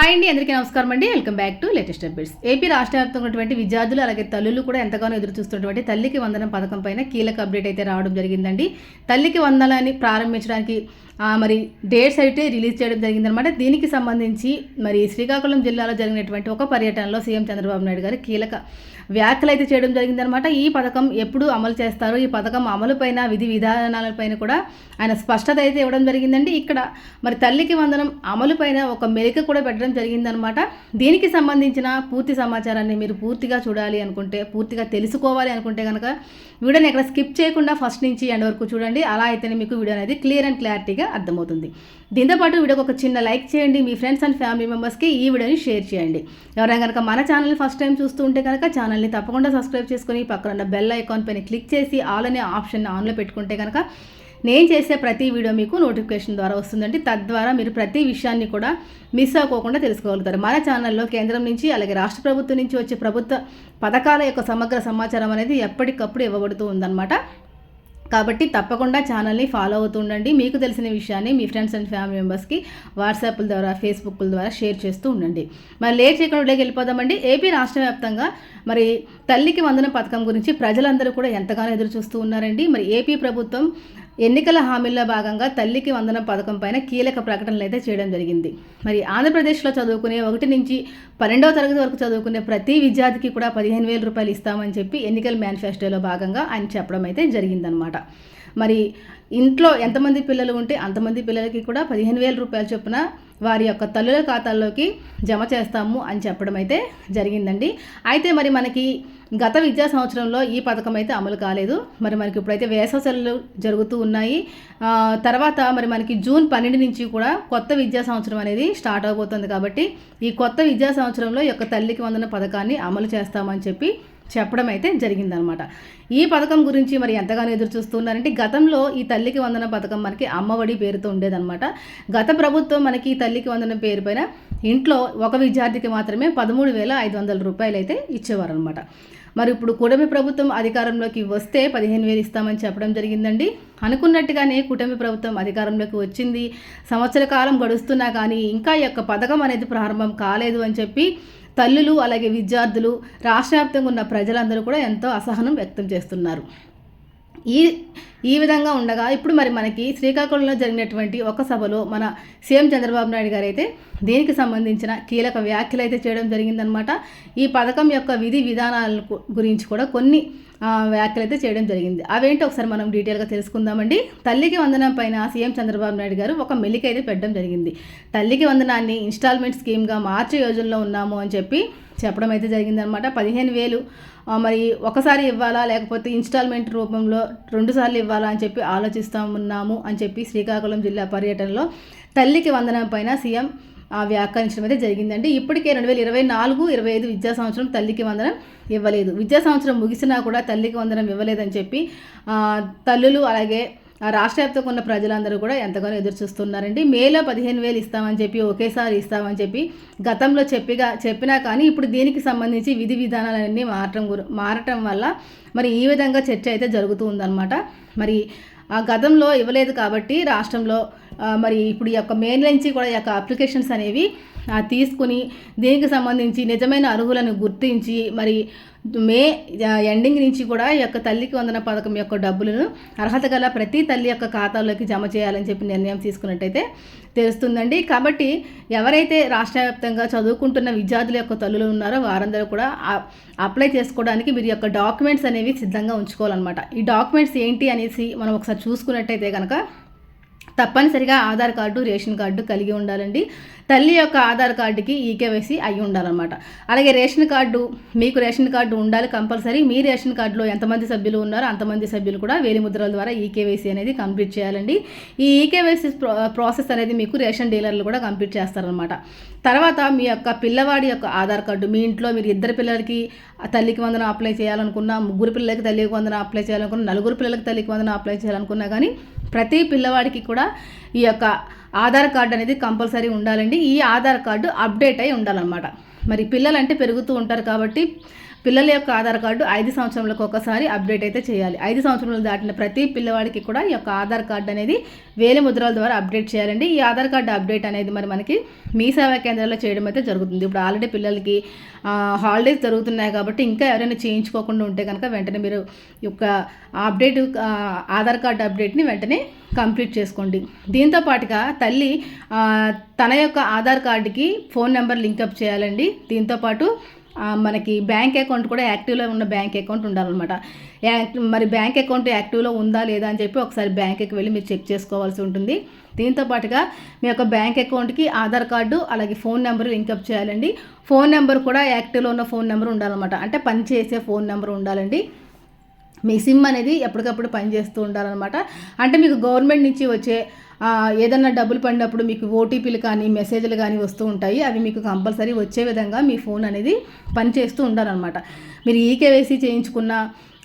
Hi అండి అందరికీ నమస్కారం అండి. Welcome back to latest updates. AP రాష్ట్ర వ్యాప్తంగా ఉన్నటువంటి విద్యార్థులు అలాగే తల్లులు కూడా ఎంతగానో ఎదురు చూస్తున్నటువంటి తల్లికి వందనం పథకం పైన కీలక అప్డేట్ అయితే రావడం జరిగిందండి. తల్లికి వందనాన్ని ప్రారంభించడానికి మరి డేట్స్ అయితే రిలీజ్ చేయడం జరిగిందనమాట. దీనికి సంబంధించి మరి శ్రీకాకుళం జిల్లాలో జరిగినటువంటి ఒక పర్యటనలో సీఎం చంద్రబాబు నాయుడు గారు కీలక వ్యాఖ్యలు అయితే చేయడం జరిగిందనమాట. ఈ పథకం ఎప్పుడు అమలు చేస్తారో ఈ పథకం అమలుపైన విధి విధానాలపైన కూడా ఆయన స్పష్టత అయితే ఇవ్వడం జరిగిందండి. ఇక్కడ మరి తల్లికి వందనం అమలుపైన ఒక మెలిక కూడా పెట్టడం జరిగిందనమాట. దీనికి సంబంధించిన పూర్తి సమాచారాన్ని మీరు పూర్తిగా చూడాలి అనుకుంటే పూర్తిగా తెలుసుకోవాలి అనుకుంటే కనుక వీడియోని ఎక్కడ స్కిప్ చేయకుండా ఫస్ట్ నుంచి ఎండ్ వరకు చూడండి. అలా అయితేనే మీకు వీడియో అనేది క్లియర్ అండ్ క్లారిటీగా అర్థమవుతుంది. దీంతోపాటు వీడియోకి ఒక చిన్న లైక్ చేయండి. మీ ఫ్రెండ్స్ అండ్ ఫ్యామిలీ మెంబర్స్కి ఈ వీడియోని షేర్ చేయండి. ఎవరైనా కనుక మన ఛానల్ ఫస్ట్ టైం చూస్తూ ఉంటే కనుక ఛానల్ని తప్పకుండా సబ్స్క్రైబ్ చేసుకొని పక్కన ఉన్న బెల్ ఐకాన్ పైన క్లిక్ చేసి ఆల్ అనే ఆప్షన్ ఆన్లో పెట్టుకుంటే కనుక నేను చేసే ప్రతి వీడియో మీకు నోటిఫికేషన్ ద్వారా వస్తుందండి. తద్వారా మీరు ప్రతి విషయాన్ని కూడా మిస్ అవ్వకుండా తెలుసుకోగలుగుతారు. మన ఛానల్లో కేంద్రం నుంచి అలాగే రాష్ట్ర ప్రభుత్వం నుంచి వచ్చే ప్రభుత్వ పథకాల యొక్క సమగ్ర సమాచారం అనేది ఎప్పటికప్పుడు ఇవ్వబడుతూ ఉందన్నమాట. కాబట్టి తప్పకుండా ఛానల్ని ఫాలో అవుతూ ఉండండి మీకు తెలిసిన విషయాన్ని మీ ఫ్రెండ్స్ అండ్ ఫ్యామిలీ మెంబర్స్కి వాట్సాప్ల ద్వారా ఫేస్బుక్ల ద్వారా షేర్ చేస్తూ ఉండండి. మరి లేట్ చేయకుండా వెళ్ళిపోదామండి. ఏపీ రాష్ట్ర వ్యాప్తంగా మరి తల్లికి వందన పథకం గురించి ప్రజలందరూ కూడా ఎంతగానో ఎదురు చూస్తూ ఉన్నారండి. మరి ఏపీ ప్రభుత్వం ఎన్నికల హామీల్లో భాగంగా తల్లికి వందనం పథకం పైన కీలక ప్రకటనలు అయితే చేయడం జరిగింది. మరి ఆంధ్రప్రదేశ్లో చదువుకునే ఒకటి నుంచి పన్నెండవ తరగతి వరకు చదువుకునే ప్రతి విద్యార్థికి కూడా పదిహేను వేల రూపాయలు ఇస్తామని చెప్పి ఎన్నికల మేనిఫెస్టోలో భాగంగా ఆయన చెప్పడం అయితే జరిగిందనమాట మరి ఇంట్లో ఎంతమంది పిల్లలు ఉంటే అంతమంది పిల్లలకి కూడా పదిహేను వేల రూపాయల చొప్పున వారి యొక్క తల్లుల ఖాతాల్లోకి జమ చేస్తాము అని చెప్పడం అయితే జరిగిందండి. అయితే మరి మనకి గత విద్యా సంవత్సరంలో ఈ పథకం అయితే అమలు కాలేదు. మరి మనకి ఇప్పుడైతే వేసవ సెలవులు జరుగుతూ ఉన్నాయి. తర్వాత మరి మనకి జూన్ పన్నెండు నుంచి కూడా కొత్త విద్యా సంవత్సరం అనేది స్టార్ట్ అవబోతుంది కాబట్టి ఈ కొత్త విద్యా సంవత్సరంలో యొక్క తల్లికి వందన పథకాన్ని అమలు చేస్తామని చెప్పి చెప్పడం అయితే జరిగిందనమాట. ఈ పథకం గురించి మరి ఎంతగానో ఎదురు చూస్తున్నారంటే గతంలో ఈ తల్లికి వందన పథకం మనకి అమ్మఒడి పేరుతో ఉండేదన్నమాట గత ప్రభుత్వం మనకి ఈ తల్లికి వందన పేరు పైన ఇంట్లో ఒక విద్యార్థికి మాత్రమే పదమూడు వేల ఐదు వందల రూపాయలు అయితే ఇచ్చేవారనమాట. మరి ఇప్పుడు కూటమి ప్రభుత్వం అధికారంలోకి వస్తే పదిహేను వేలు ఇస్తామని చెప్పడం జరిగిందండి. అనుకున్నట్టుగానే కూటమి ప్రభుత్వం అధికారంలోకి వచ్చింది. సంవత్సర కాలం గడుస్తున్నా కానీ ఇంకా ఈ యొక్క పథకం అనేది ప్రారంభం కాలేదు అని చెప్పి తల్లులు అలాగే విద్యార్థులు రాష్ట్ర వ్యాప్తంగా ఉన్న ప్రజలందరూ కూడా ఎంతో అసహనం వ్యక్తం చేస్తున్నారు. ఈ ఈ విధంగా ఉండగా ఇప్పుడు మరి మనకి శ్రీకాకుళంలో జరిగినటువంటి ఒక సభలో మన సీఎం చంద్రబాబు నాయుడు గారు అయితే దీనికి సంబంధించిన కీలక వ్యాఖ్యలు అయితే చేయడం జరిగిందనమాట ఈ పథకం యొక్క విధి విధానాల గురించి కూడా కొన్ని వ్యాఖ్యలు అయితే చేయడం జరిగింది. అవేంటో ఒకసారి మనం డీటెయిల్గా తెలుసుకుందామండి. తల్లికి వందనం పైన సీఎం చంద్రబాబు నాయుడు గారు ఒక మెలిక అయితే పెట్టడం జరిగింది. తల్లికి వందనాన్ని ఇన్స్టాల్మెంట్ స్కీమ్గా మార్చే యోజనలో ఉన్నాము అని చెప్పి చెప్పడం అయితే జరిగిందనమాట. పదిహేను వేలు మరి ఒకసారి ఇవ్వాలా? లేకపోతే ఇన్స్టాల్మెంట్ రూపంలో రెండుసార్లు ఇవ్వాలా అని చెప్పి ఆలోచిస్తూ ఉన్నాము అని చెప్పి శ్రీకాకుళం జిల్లా పర్యటనలో తల్లికి వందనం పైన సీఎం వ్యాఖ్యానించడం అయితే జరిగిందండి. ఇప్పటికే రెండు వేల ఇరవై నాలుగు ఇరవై ఐదు విద్యా సంవత్సరం తల్లికి వందనం ఇవ్వలేదు. విద్యా సంవత్సరం ముగిసినా కూడా తల్లికి వందనం ఇవ్వలేదని చెప్పి తల్లులు అలాగే ఆ రాష్ట్ర వ్యాప్తంగా ఉన్న ప్రజలందరూ కూడా ఎంతగానో ఎదురు చూస్తున్నారండి. మేలో పదిహేను వేలు ఇస్తామని చెప్పి ఒకేసారి ఇస్తామని చెప్పి గతంలో చెప్పిగా చెప్పినా కానీ ఇప్పుడు దీనికి సంబంధించి విధి విధానాలన్నీ మారటం మారటం వల్ల మరి ఈ విధంగా చర్చ అయితే జరుగుతూ ఉందన్నమాట. మరి ఆ గతంలో ఇవ్వలేదు కాబట్టి రాష్ట్రంలో మరి ఇప్పుడు ఈ యొక్క మెయిన్ నుంచి కూడా ఈ యొక్క అప్లికేషన్స్ అనేవి తీసుకుని దీనికి సంబంధించి నిజమైన అర్హులను గుర్తించి మరి మే ఎండింగ్ నుంచి కూడా ఈ యొక్క తల్లికి వందన పథకం యొక్క డబ్బులను అర్హత గల ప్రతి తల్లి యొక్క ఖాతాలోకి జమ చేయాలని చెప్పి నిర్ణయం తీసుకున్నట్టయితే తెలుస్తుందండి. కాబట్టి ఎవరైతే రాష్ట్ర వ్యాప్తంగా చదువుకుంటున్న విద్యార్థుల యొక్క తల్లులు ఉన్నారో వారందరూ కూడా అప్లై చేసుకోవడానికి మీరు యొక్క డాక్యుమెంట్స్ అనేవి సిద్ధంగా ఉంచుకోవాలన్నమాట. ఈ డాక్యుమెంట్స్ ఏంటి అనేసి మనం ఒకసారి చూసుకున్నట్టయితే కనుక తప్పనిసరిగా ఆధార్ కార్డు రేషన్ కార్డు కలిగి ఉండాలండి. తల్లి యొక్క ఆధార్ కార్డుకి ఈకేవైసీ అయి ఉండాలన్నమాట. అలాగే రేషన్ కార్డు మీకు రేషన్ కార్డు ఉండాలి కంపల్సరీ. మీ రేషన్ కార్డులో ఎంతమంది సభ్యులు ఉన్నారో అంతమంది సభ్యులు కూడా వేలిముద్రల ద్వారా ఈకేవైసీ అనేది కంప్లీట్ చేయాలండి. ఈ ఈకేవైసీ ప్రాసెస్ అనేది మీకు రేషన్ డీలర్లు కూడా కంప్లీట్ చేస్తారనమాట తర్వాత మీ యొక్క పిల్లవాడి యొక్క ఆధార్ కార్డు మీ ఇంట్లో మీరు ఇద్దరు పిల్లలకి తల్లికి వందన అప్లై చేయాలనుకున్నా ముగ్గురు పిల్లలకి తల్లికి వందన అప్లై చేయాలనుకున్నా నలుగురు పిల్లలకి తల్లికి వందన అప్లై చేయాలనుకున్నా కానీ ప్రతి పిల్లవాడికి కూడా ఈ యొక్క ఆధార్ కార్డు అనేది కంపల్సరీ ఉండాలండి. ఈ ఆధార్ కార్డు అప్డేట్ అయి ఉండాలన్నమాట. మరి పిల్లలు అంటే పెరుగుతూ ఉంటారు కాబట్టి పిల్లల యొక్క ఆధార్ కార్డు ఐదు సంవత్సరాలకు ఒకసారి అప్డేట్ అయితే చేయాలి. ఐదు సంవత్సరాలు దాటిన ప్రతి పిల్లవాడికి కూడా ఈ యొక్క ఆధార్ కార్డు అనేది వేలి ముద్రల ద్వారా అప్డేట్ చేయాలండి. ఈ ఆధార్ కార్డు అప్డేట్ అనేది మరి మనకి మీ సేవా కేంద్రాల్లో చేయడం అయితే జరుగుతుంది. ఇప్పుడు ఆల్రెడీ పిల్లలకి హాలిడేస్ జరుగుతున్నాయి కాబట్టి ఇంకా ఎవరైనా చేయించుకోకుండా ఉంటే కనుక వెంటనే మీరు ఈ యొక్క అప్డేట్ ఆధార్ కార్డు అప్డేట్ని వెంటనే కంప్లీట్ చేసుకోండి. దీంతో పాటుగా తల్లి తన యొక్క ఆధార్ కార్డుకి ఫోన్ నెంబర్ లింకప్ చేయాలండి. దీంతో పాటు మనకి బ్యాంక్ అకౌంట్ కూడా యాక్టివ్లో ఉన్న బ్యాంక్ అకౌంట్ ఉండాలన్నమాట. మరి బ్యాంక్ అకౌంట్ యాక్టివ్లో ఉందా లేదా అని చెప్పి ఒకసారి బ్యాంక్కి వెళ్ళి మీరు చెక్ చేసుకోవాల్సి ఉంటుంది. దీంతో పాటుగా మీ యొక్క బ్యాంక్ అకౌంట్కి ఆధార్ కార్డు అలాగే ఫోన్ నెంబర్ లింకప్ చేయాలండి. ఫోన్ నెంబర్ కూడా యాక్టివ్లో ఉన్న ఫోన్ నెంబర్ ఉండాలన్నమాట. అంటే పనిచేసే ఫోన్ నెంబర్ ఉండాలండి. మీ సిమ్ అనేది ఎప్పటికప్పుడు పనిచేస్తూ ఉండాలన్నమాట. అంటే మీకు గవర్నమెంట్ నుంచి వచ్చే ఏదన్నా డబ్బులు పడినప్పుడు మీకు ఓటీపీలు కానీ మెసేజ్లు కానీ వస్తూ ఉంటాయి. అవి మీకు కంపల్సరీ వచ్చే విధంగా మీ ఫోన్ అనేది పనిచేస్తూ ఉండాలన్నమాట. మీరు ఈకేవైసీ చేయించుకున్నా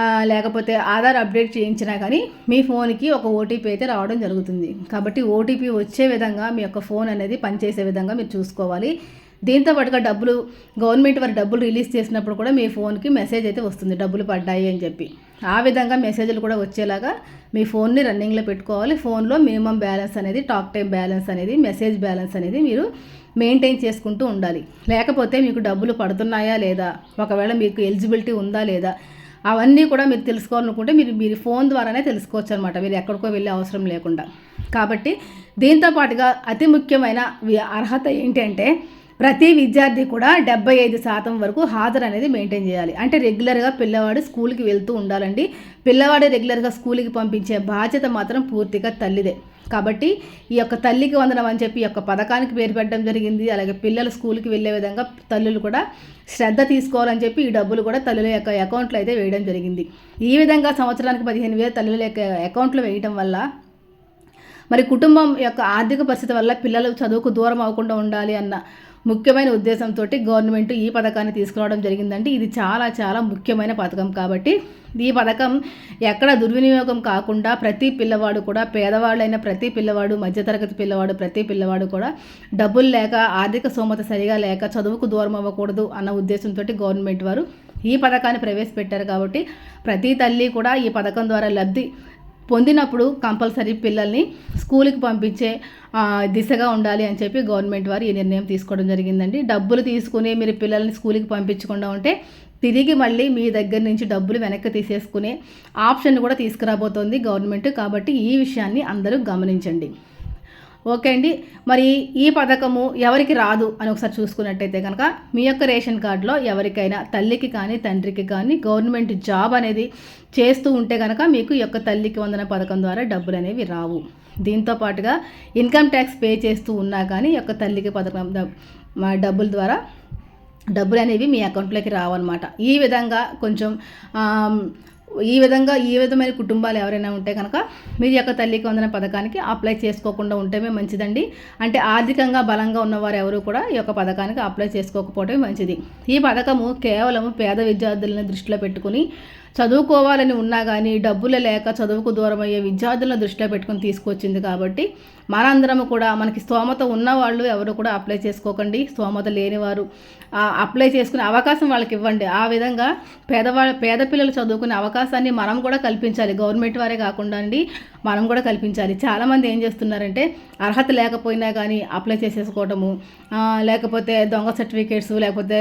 చేయించుకున్న లేకపోతే ఆధార్ అప్డేట్ చేయించినా కానీ మీ ఫోన్కి ఒక ఓటీపీ అయితే రావడం జరుగుతుంది. కాబట్టి ఓటీపీ వచ్చే విధంగా మీ యొక్క ఫోన్ అనేది పనిచేసే విధంగా మీరు చూసుకోవాలి. దీంతో పాటుగా డబ్బులు గవర్నమెంట్ వారి డబ్బులు రిలీజ్ చేసినప్పుడు కూడా మీ ఫోన్కి మెసేజ్ అయితే వస్తుంది. డబ్బులు పడ్డాయి అని చెప్పి. ఆ విధంగా మెసేజ్లు కూడా వచ్చేలాగా మీ ఫోన్ని రన్నింగ్లో పెట్టుకోవాలి. ఫోన్లో మినిమం బ్యాలెన్స్ అనేది టాక్ టైం బ్యాలెన్స్ అనేది మెసేజ్ బ్యాలెన్స్ అనేది మీరు మెయింటైన్ చేసుకుంటూ ఉండాలి. లేకపోతే మీకు డబ్బులు పడుతున్నాయా లేదా? ఒకవేళ మీకు ఎలిజిబిలిటీ ఉందా లేదా? అవన్నీ కూడా మీరు తెలుసుకోవాలనుకుంటే మీరు మీరు ఫోన్ ద్వారానే తెలుసుకోవచ్చు అనమాట మీరు ఎక్కడికో వెళ్ళే అవసరం లేకుండా. కాబట్టి దీంతో పాటుగా అతి ముఖ్యమైన అర్హత ఏంటంటే ప్రతి విద్యార్థి కూడా డెబ్బై ఐదు శాతం వరకు హాజరు అనేది మెయింటైన్ చేయాలి. అంటే రెగ్యులర్గా పిల్లవాడు స్కూల్కి వెళ్తూ ఉండాలండి. పిల్లవాడు రెగ్యులర్గా స్కూల్కి పంపించే బాధ్యత మాత్రం పూర్తిగా తల్లిదే. కాబట్టి ఈ యొక్క తల్లికి వందనం అని చెప్పి ఈ యొక్క పథకానికి పేరు పెట్టడం జరిగింది. అలాగే పిల్లలు స్కూల్కి వెళ్ళే విధంగా తల్లులు కూడా శ్రద్ధ తీసుకోవాలని చెప్పి ఈ డబ్బులు కూడా తల్లుల యొక్క అకౌంట్లో అయితే వేయడం జరిగింది. ఈ విధంగా సంవత్సరానికి పదిహేను వేలు తల్లుల యొక్క అకౌంట్లో వేయటం వల్ల మరి కుటుంబం యొక్క ఆర్థిక పరిస్థితి వల్ల పిల్లలు చదువుకు దూరం అవ్వకుండా ఉండాలి అన్న ముఖ్యమైన ఉద్దేశంతో గవర్నమెంట్ ఈ పథకాన్ని తీసుకురావడం జరిగిందంటే ఇది చాలా చాలా ముఖ్యమైన పథకం కాబట్టి ఈ పథకం ఎక్కడ దుర్వినియోగం కాకుండా ప్రతి పిల్లవాడు కూడా పేదవాళ్ళైన ప్రతి పిల్లవాడు మధ్యతరగతి పిల్లవాడు ప్రతి పిల్లవాడు కూడా డబ్బులు లేక ఆర్థిక స్తోమత సరిగా లేక చదువుకు దూరం అవ్వకూడదు అన్న ఉద్దేశంతో గవర్నమెంట్ వారు ఈ పథకాన్ని ప్రవేశపెట్టారు కాబట్టి ప్రతి తల్లి కూడా ఈ పథకం ద్వారా లబ్ధి పొందినప్పుడు కంపల్సరీ పిల్లల్ని స్కూల్కి పంపించే దిశగా ఉండాలి అని చెప్పి గవర్నమెంట్ వారు ఈ నిర్ణయం తీసుకోవడం జరిగిందండి. డబ్బులు తీసుకుని మీరు పిల్లల్ని స్కూల్కి పంపించకుండా ఉంటే తిరిగి మళ్ళీ మీ దగ్గర నుంచి డబ్బులు వెనక్కి తీసేసుకునే ఆప్షన్ కూడా తీసుకురాబోతోంది గవర్నమెంట్. కాబట్టి ఈ విషయాన్ని అందరూ గమనించండి. ఓకే అండి. మరి ఈ పథకము ఎవరికి రాదు అని ఒకసారి చూసుకున్నట్టయితే కనుక మీ యొక్క రేషన్ కార్డులో ఎవరికైనా తల్లికి కానీ తండ్రికి కానీ గవర్నమెంట్ జాబ్ అనేది చేస్తూ ఉంటే కనుక మీకు ఈ యొక్క తల్లికి వందన పథకం ద్వారా డబ్బులు అనేవి రావు. దీంతో పాటుగా ఇన్కమ్ ట్యాక్స్ పే చేస్తూ ఉన్నా కానీ యొక్క తల్లికి పథకం మా డబ్బుల ద్వారా డబ్బులు అనేవి మీ అకౌంట్లోకి రావన్నమాట. ఈ విధంగా కొంచెం ఈ విధంగా ఈ విధమైన కుటుంబాలు ఎవరైనా ఉంటే కనుక మీరు యొక్క తల్లికి వందన పథకానికి అప్లై చేసుకోకుండా ఉంటేమే మంచిదండి. అంటే ఆర్థికంగా బలంగా ఉన్నవారు ఎవరు కూడా ఈ యొక్క పథకానికి అప్లై చేసుకోకపోవటమే మంచిది. ఈ పథకము కేవలం పేద విద్యార్థులను దృష్టిలో పెట్టుకుని చదువుకోవాలని ఉన్నా కానీ డబ్బులు లేక చదువుకు దూరం అయ్యే విద్యార్థులను దృష్టిలో పెట్టుకుని తీసుకొచ్చింది కాబట్టి మనందరము కూడా మనకి స్తోమత ఉన్నవాళ్ళు ఎవరు కూడా అప్లై చేసుకోకండి. స్తోమత లేనివారు అప్లై చేసుకునే అవకాశం వాళ్ళకి ఇవ్వండి. ఆ విధంగా పేదవాళ్ళ పేద పిల్లలు చదువుకునే అవకాశాన్ని మనం కూడా కల్పించాలి. గవర్నమెంట్ వారే కాకుండా అండి మనం కూడా కల్పించాలి. చాలామంది ఏం చేస్తున్నారంటే అర్హత లేకపోయినా కానీ అప్లై చేసేసుకోవటము లేకపోతే దొంగ సర్టిఫికేట్స్ లేకపోతే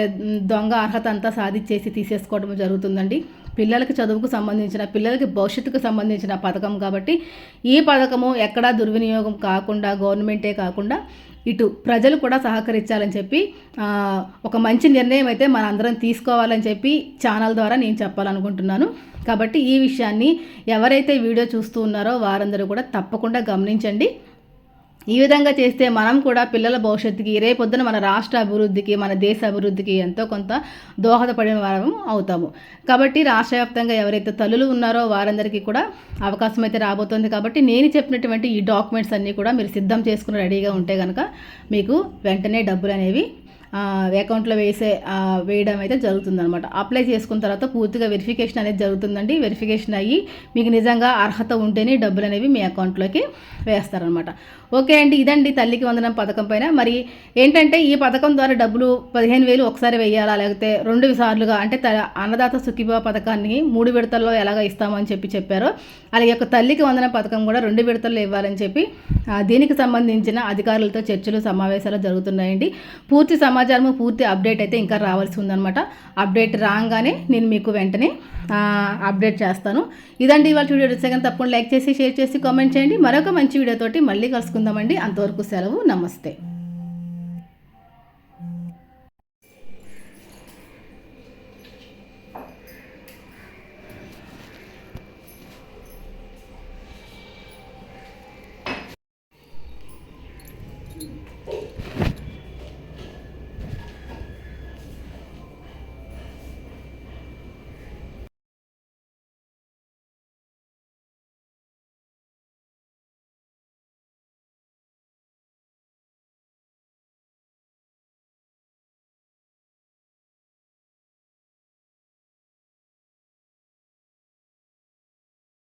దొంగ అర్హత అంతా సాధించేసి తీసేసుకోవడం జరుగుతుందండి. పిల్లలకి చదువుకు సంబంధించిన పిల్లలకి భవిష్యత్తుకు సంబంధించిన పథకం కాబట్టి ఈ పథకము ఎక్కడా దుర్వినియోగం కాకుండా గవర్నమెంటే కాకుండా ఇటు ప్రజలు కూడా సహకరించాలని చెప్పి ఒక మంచి నిర్ణయం అయితే మన అందరం తీసుకోవాలని చెప్పి ఛానల్ ద్వారా నేను చెప్పాలనుకుంటున్నాను. కాబట్టి ఈ విషయాన్ని ఎవరైతే వీడియో చూస్తూ ఉన్నారో వారందరూ కూడా తప్పకుండా గమనించండి. ఈ విధంగా చేస్తే మనం కూడా పిల్లల భవిష్యత్తుకి రేపొద్దున మన రాష్ట్ర అభివృద్ధికి మన దేశ అభివృద్ధికి ఎంతో కొంత దోహదపడిన వారం అవుతాము. కాబట్టి రాష్ట్ర వ్యాప్తంగా ఎవరైతే తల్లులు ఉన్నారో వారందరికీ కూడా అవకాశం అయితే రాబోతుంది. కాబట్టి నేను చెప్పినటువంటి ఈ డాక్యుమెంట్స్ అన్నీ కూడా మీరు సిద్ధం చేసుకుని రెడీగా ఉంటే కనుక మీకు వెంటనే డబ్బులు అనేవి అకౌంట్లో వేసే వేయడం అయితే జరుగుతుందనమాట అప్లై చేసుకున్న తర్వాత పూర్తిగా వెరిఫికేషన్ అనేది జరుగుతుందండి. వెరిఫికేషన్ అయ్యి మీకు నిజంగా అర్హత ఉంటేనే డబ్బులు అనేవి మీ అకౌంట్లోకి వేస్తారనమాట ఓకే అండి ఇదండి తల్లికి వందనం పథకం పైన. మరి ఏంటంటే ఈ పథకం ద్వారా డబ్బులు పదిహేను వేలు ఒకసారి వేయాలా లేకపోతే రెండు సార్లుగా? అంటే త అన్నదాత సుఖీభా పథకాన్ని మూడు విడతల్లో ఎలాగ ఇస్తామని చెప్పి చెప్పారో అలాగే ఒక తల్లికి వందనం పథకం కూడా రెండు విడతల్లో ఇవ్వాలని చెప్పి దీనికి సంబంధించిన అధికారులతో చర్చలు సమావేశాలు జరుగుతున్నాయండి. పూర్తి సమా సమాచారం పూర్తి అప్డేట్ అయితే ఇంకా రావాల్సి ఉందన్నమాట. అప్డేట్ రాగానే నేను మీకు వెంటనే అప్డేట్ చేస్తాను. ఇదండి ఇవాళ వీడియో. సెకండ్ తప్పకుండా లైక్ చేసి షేర్ చేసి కామెంట్ చేయండి. మరొక మంచి వీడియోతోటి మళ్ళీ కలుసుకుందామండి. అంతవరకు సెలవు. నమస్తే.